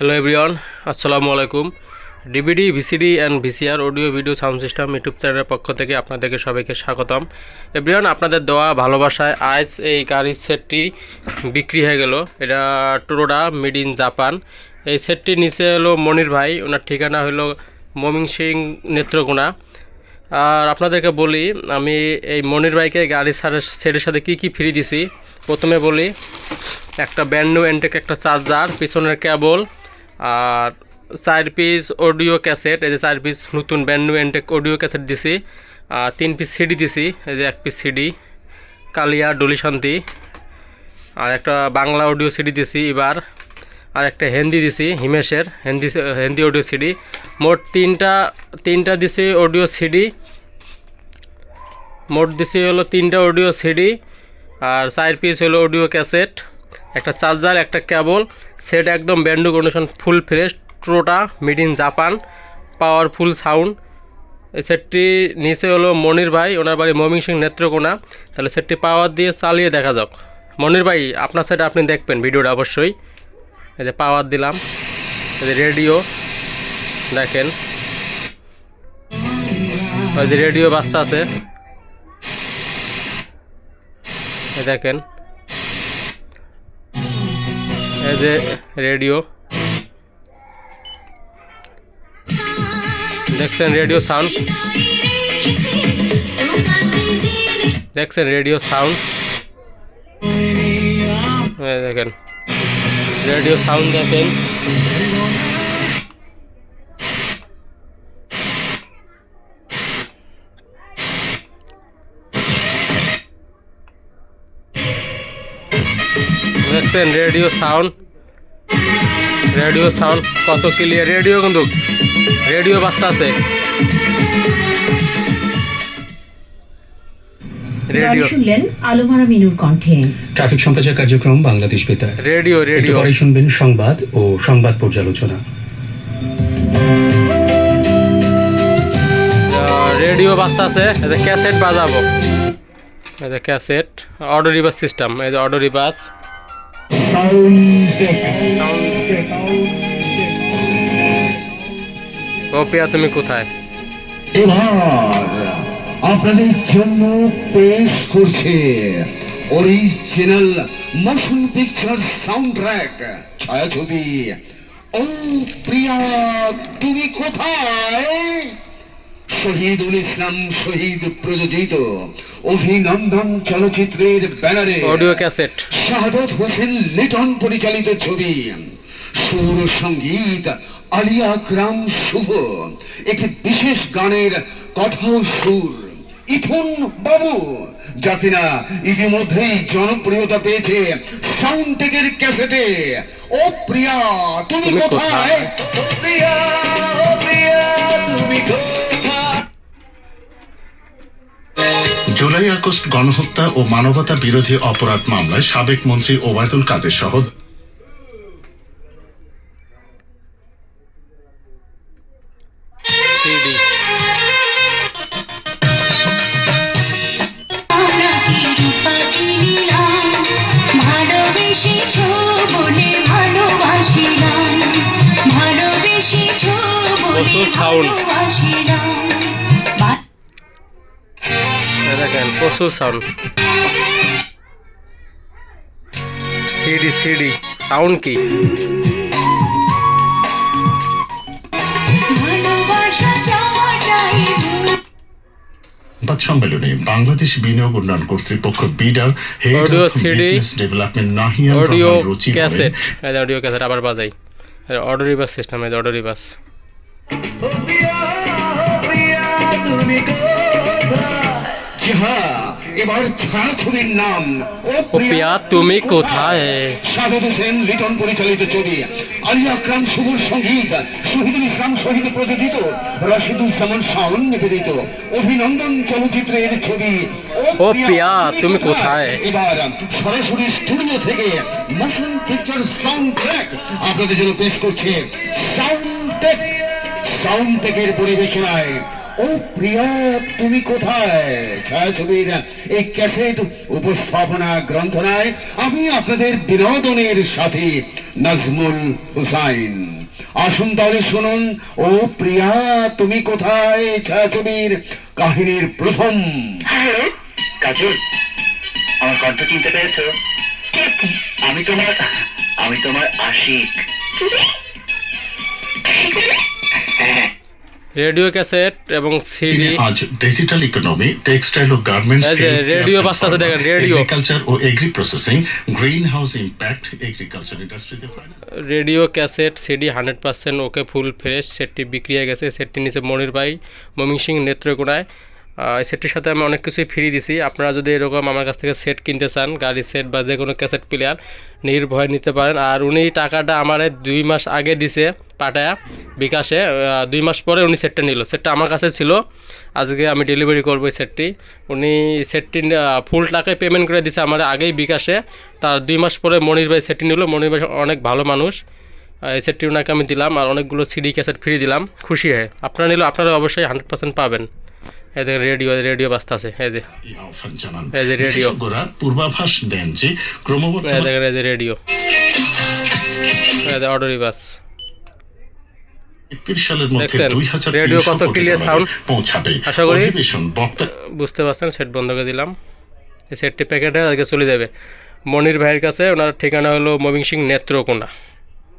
Hello everyone আসসালামু আলাইকুম DVD VCD and VCR audio video sound system YouTube চ্যানেলের পক্ষ থেকে আপনাদেরকে সবাইকে স্বাগতম। এভরিওয়ান আপনাদের দেওয়া ভালোবাসায় আজ এই গাড়ির সেটটি বিক্রি হয়ে গেল। এটা টোরোডা মেড ইন জাপান এই সেটটি নিচে হলো মনির ভাই, ওনার ঠিকানা হলো মমিং সিং নেত্রকোনা। আর আপনাদেরকে বলি, আমি এই মনির ভাইকে গাড়ির সেটের সাথে কি কি ফ্রি দিছি? প্রথমে বলি, একটা ব্যান্ড নিউ এন্টেক একটা চার্জার পিছনের কেবল আর চার পিস অডিও ক্যাসেট এই যে চার পিস নতুন ব্যান্ড এন্টেক অডিও ক্যাসেট দিছি। আর তিন পিস সিডি দিছি, এই যে এক পিস সিডি কালিয়া, ডলি শান্তি। আর একটা বাংলা অডিও সিডি দিছি এবার। আর একটা হিন্দি দিছি, হিমেশের হিন্দি হিন্দি অডিও সিডি মোট তিনটা তিনটা দিছি অডিও সিডি মোট দিছি হলো তিনটা অডিও সিডি আর চার পিস হলো অডিও ক্যাসেট একটা চার্জার, একটা কেবল, সেট একদম brand new condition full fresh ট্রোটা made in Japan, powerful sound. এই সেটটি নিচে হলো মনির ভাই, ওনার বাড়ি মমিং সিং নেত্রকোনা। তাহলে সেটটি পাওয়ার দিয়ে চালিয়ে দেখা যাক। মনির ভাই, আপনার সেট আপনি দেখবেন ভিডিওটা অবশ্যই। এই যে পাওয়ার দিলাম। এই যে রেডিও, দেখেন। ওই যে রেডিও বাস্তা আছে। দেখেন। এই যে রেডিও দেখছেন রেডিও সাউন্ড দেখছেন রেডিও সাউন্ড এই দেখেন রেডিও সাউন্ড দেখেন দেখছেন রেডিও সাউন্ড। রেডিও সাউন্ড কত ক্লিয়ার রেডিও কিন্তু রেডিও বাস্তা আছে। রেডিও। শুনলেন আলোমারা মিনুর কণ্ঠে। ট্রাফিক সম্প্রচার কার্যক্রম বাংলাদেশ বেতার। Radio radio. পরে শুনবেন সংবাদ ও সংবাদ পর্যালোচনা। রেডিও বাস্তা আছে। ক্যাসেট বাজাবো। ক্যাসেট অটো রিভার্স সিস্টেম এই যে রিভার্স সাউন্ড কপিয়া তুমি কোথায়? এবার আপনাদের জন্য পেশ করছে original motion picture sound track ছায়াছবি। ও প্রিয়া, তুমি কোথায়? শহীদুল ইসলাম শহীদ প্রযোজিত অভিনন্দন চলচ্চিত্রের ব্যানারে অডিও ক্যাসেট। শাহাদত হোসেন লিটন পরিচালিত ছবি সুর সংগীত আলিয়া গ্রাম শুভ একটি বিশেষ গানের কথা সুর। ইথুন বাবু যা কিনা ইতিমধ্যেই জনপ্রিয়তা পেয়েছে সাউন্ড টেকের ক্যাসেটে। ও প্রিয়া তুমি তুমি কোথায়? জুলাই আগস্ট গণহত্যা ও মানবতা বিরোধী অপরাধ মামলায় সাবেক মন্ত্রী ওবায়দুল কাদের সহ সিডি। দেখেন প্রচুর সাউন্ড সিডি সিডি সাউন্ড কি। সংবাদ সম্মেলনে বাংলাদেশ বিনিয়োগ উন্নয়ন কর্তৃপক্ষ বিডার head business development Nahiyan audio cassette এই অডিও ক্যাসেট আবার বাজাই। Audio reverse system audio reverse হ্যাঁ এবার ছায়াছবির নাম ও ও প্রিয়া তুমি কোথায়? সাদত হোসেন লিটন পরিচালিত ছবি। আলী আকরাম শুভর সংগীত। শহীদুল ইসলাম শহীদ প্রযোজিত। রাশিদুজ্জামান শাওন নিবেদিত। অভিনন্দন চলচ্চিত্রের ছবি। ও প্রিয়া, তুমি কোথায়? এবার সরাসরি স্টুডিও থেকে মোশন পিকচার সাউন্ড ট্র্যাক আপনাদের জন্য পেশ করছে সাউন্ড টেক সাউন্ড টেকের পরিবেশনায়। ও প্রিয়া তুমি কোথায়? ছায়াছবির এই ক্যাসেট উপস্থাপনা গ্রন্থনায় আমি আপনাদের বিনোদনের সাথে নাজমুল হুসাইন। আসুন তাহলে শুনুন ও প্রিয়া তুমি কোথায়? ছায়াছবির কাহিনীর প্রথম। কাজল আমার কণ্ঠ চিনতে পেরেছ? আমি তোমার আমি তোমার আশিক। রেডিও ক্যাসেট এবং সিডি। আজ ডিজিটাল ইকোনমি টেক্সটাইল ও গার্মেন্টস রেডিও বাজতাছে দেখেন, রেডিও। এগ্রিকালচার ও agri processing green house impact agriculture ইন্ডাস্ট্রিতে radio cassette CD hundred percent okay full fresh সেটটি বিক্রি হয়ে গেছে সেটটি নিচে মনির ভাই মমিং সিং নেত্রকোনায়। সেটটির সাথে আমি অনেক কিছুই ফ্রি দিছি। আপনারা যদি এরকম আমার কাছ থেকে সেট কিনতে চান, গাড়ির সেট বা যে কোনো ক্যাসেট প্লেয়ার নির্ভয় নিতে পারেন। আর উনি টাকাটা আমার দুই মাস আগে দিছে পাঠায়া বিকাশে দুই মাস পরে উনি সেটটা নিল। সেটটা আমার কাছে ছিল। আজকে আমি ডেলিভারি করব এই সেটটি উনি সেটটি ফুল টাকায় পেমেন্ট করে দিছে আমার আগেই বিকাশে। তার দুই মাস পরে মনির ভাই সেটটি নিল। মনির ভাই অনেক ভালো মানুষ। এই সেটটি ওনাকে আমি দিলাম আর অনেকগুলো সিডি ক্যাসেট ফ্রি দিলাম। খুশি হয়ে। আপনারা নিলে আপনারা অবশ্যই হান্ড্রেড পাবেন। এই দেখেন রেডিও রেডিও বাজতে আছে এই যে। এই যে রেডিও। পূর্বাভাস দেন যে এই দেখেন এই যে রেডিও। এই যে সালের মধ্যে দেখছেন? রেডিও কত clear sound? পৌঁছাবে। আশা করি- বুঝতে পারছেন সেট বন্ধ করে দিলাম। এই সেটটি প্যাকেটে আজকে চলে যাবে। মনির ভাইয়ের কাছে ওনার ঠিকানা হলো মবিং সিং নেত্রকোনা।